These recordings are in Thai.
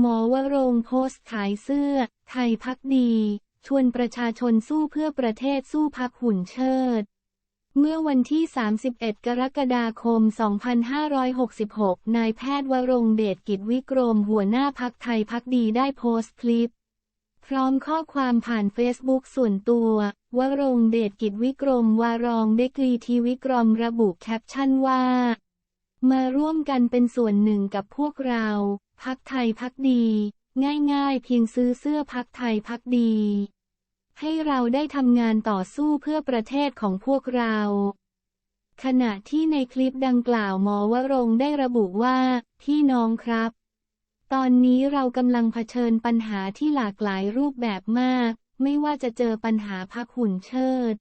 หมอวรงโพสต์ขายเสื้อ ไทยพักดี ชวนประชาชนสู้เพื่อประเทศสู้พักหุ่นเชิด เมื่อวันที่ 31 กรกฎาคม 2566 นายแพทย์วรงเดชกิจวิกรมหัวหน้าพักไทยพักดีได้โพสต์คลิป พร้อมข้อความผ่านเฟซบุ๊กส่วนตัว วรงเดชกิจวิกรมวารองเดกรีทีวิกรมระบุแคปชั่นว่า มาร่วมกันเป็นส่วนหนึ่งกับพวกเรา พักไทยพักดี ง่ายๆ เพียงซื้อเสื้อพักไทยพักดี ให้เราได้ทำงานต่อสู้เพื่อประเทศของพวกเรา ขณะที่ในคลิปดังกล่าวหมอวรงได้ระบุว่า พี่น้องครับ ตอนนี้เรากำลังเผชิญปัญหาที่หลากหลายรูปแบบมาก ไม่ว่าจะเจอปัญหาพักหุ่นเชิด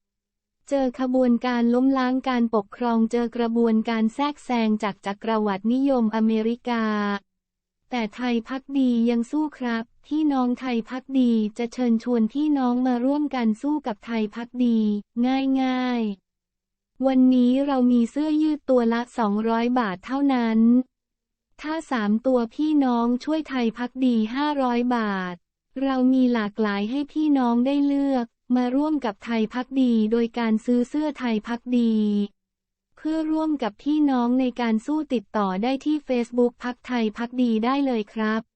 เจอขบวนการล้มล้างการปกครองเจอกระบวนการแทรกแซงจากจักรวรรดินิยมอเมริกา แต่ไทยพักดียังสู้ครับพี่น้องไทยพักดีจะเชิญชวนพี่น้องมาร่วมกันสู้กับไทยพักดี ง่ายๆ วันนี้เรามีเสื้อยืดตัวละ 200 บาทเท่านั้น ถ้าสามตัวพี่น้องช่วยไทยพักดี 500 บาท เรามีหลากหลายให้พี่น้องได้เลือก มาร่วมกับไทยพักดีโดยการซื้อเสื้อไทยพักดี เพื่อร่วมกับพี่น้องในการสู้ติดต่อได้ที่ Facebook พักไทยพักดีได้เลยครับ